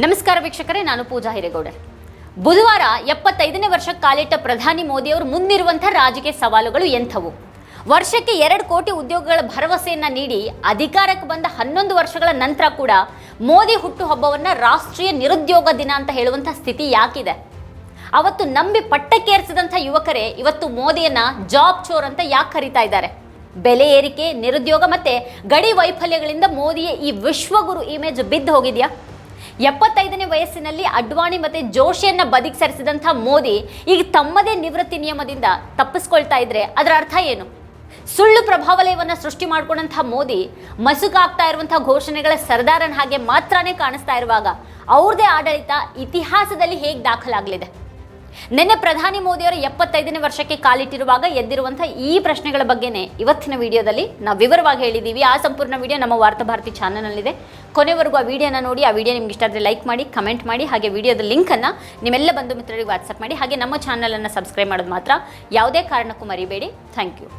ನಮಸ್ಕಾರ ವೀಕ್ಷಕರೇ, ನಾನು ಪೂಜಾ ಹಿರೇಗೌಡರ್ ಬುಧವಾರ ಎಪ್ಪತ್ತೈದನೇ ವರ್ಷಕ್ಕೆ ಕಾಲಿಟ್ಟ ಪ್ರಧಾನಿ ಮೋದಿಯವರು ಮುಂದಿರುವಂಥ ರಾಜಕೀಯ ಸವಾಲುಗಳು ಎಂಥವು? ವರ್ಷಕ್ಕೆ ಎರಡು ಕೋಟಿ ಉದ್ಯೋಗಗಳ ಭರವಸೆಯನ್ನ ನೀಡಿ ಅಧಿಕಾರಕ್ಕೆ ಬಂದ ಹನ್ನೊಂದು ವರ್ಷಗಳ ನಂತರ ಕೂಡ ಮೋದಿ ಹುಟ್ಟುಹಬ್ಬವನ್ನು ರಾಷ್ಟ್ರೀಯ ನಿರುದ್ಯೋಗ ದಿನ ಅಂತ ಹೇಳುವಂಥ ಸ್ಥಿತಿ ಯಾಕಿದೆ? ಅವತ್ತು ನಂಬಿ ಪಟ್ಟಕ್ಕೇರಿಸಿದಂಥ ಯುವಕರೇ, ಇವತ್ತು ಮೋದಿಯನ್ನ ಜಾಬ್ ಚೋರ್ ಅಂತ ಯಾಕೆ ಕರೀತಾ ಇದ್ದಾರೆ? ಬೆಲೆ ಏರಿಕೆ, ನಿರುದ್ಯೋಗ ಮತ್ತೆ ಗಡಿ ವೈಫಲ್ಯಗಳಿಂದ ಮೋದಿಯ ಈ ವಿಶ್ವಗುರು ಇಮೇಜ್ ಬಿದ್ದು ಹೋಗಿದೆಯಾ? ಎಪ್ಪತ್ತೈದನೇ ವಯಸ್ಸಿನಲ್ಲಿ ಅಡ್ವಾಣಿ ಮತ್ತೆ ಜೋಶಿಯನ್ನ ಬದಿಗೆ ಸರಿಸಿದಂಥ ಮೋದಿ ಈಗ ತಮ್ಮದೇ ನಿವೃತ್ತಿ ನಿಯಮದಿಂದ ತಪ್ಪಿಸ್ಕೊಳ್ತಾ ಇದ್ರೆ ಅದರ ಅರ್ಥ ಏನು? ಸುಳ್ಳು ಪ್ರಭಾವಲಯವನ್ನು ಸೃಷ್ಟಿ ಮಾಡ್ಕೊಂಡಂಥ ಮೋದಿ ಮಸುಕಾಗ್ತಾ ಇರುವಂಥ ಘೋಷಣೆಗಳ ಸರ್ದಾರನ ಹಾಗೆ ಮಾತ್ರನೇ ಕಾಣಿಸ್ತಾ ಇರುವಾಗ ಅವ್ರದೇ ಆಡಳಿತ ಇತಿಹಾಸದಲ್ಲಿ ಹೇಗೆ ದಾಖಲಾಗಲಿದೆ? ನಿನ್ನೆ ಪ್ರಧಾನಿ ಮೋದಿಯವರು ಎಪ್ಪತ್ತೈದನೇ ವರ್ಷಕ್ಕೆ ಕಾಲಿಟ್ಟಿರುವಾಗ ಎದ್ದಿರುವಂಥ ಈ ಪ್ರಶ್ನೆಗಳ ಬಗ್ಗೆನೇ ಇವತ್ತಿನ ವಿಡಿಯೋದಲ್ಲಿ ನಾವು ವಿವರವಾಗಿ ಹೇಳಿದ್ದೀವಿ. ಆ ಸಂಪೂರ್ಣ ವಿಡಿಯೋ ನಮ್ಮ ವಾರ್ತಾ ಭಾರತಿ ಚಾನಲ್ನಲ್ಲಿದೆ. ಕೊನೆವರೆಗೂ ಆ ವಿಡಿಯೋನ ನೋಡಿ, ಆ ವಿಡಿಯೋ ನಿಮ್ಗೆ ಇಷ್ಟ ಆದರೆ ಲೈಕ್ ಮಾಡಿ, ಕಮೆಂಟ್ ಮಾಡಿ, ಹಾಗೆ ವಿಡಿಯೋದ ಲಿಂಕನ್ನು ನಿಮ್ಮೆಲ್ಲ ಬಂಧು ಮಿತ್ರರಿಗೆ ವಾಟ್ಸಪ್ ಮಾಡಿ, ಹಾಗೆ ನಮ್ಮ ಚಾನಲನ್ನು ಸಬ್ಸ್ಕ್ರೈಬ್ ಮಾಡೋದು ಮಾತ್ರ. ಯಾವುದೇ ಕಾರಣಕ್ಕೂ ಮರಿಬೇಡಿ. Thank you.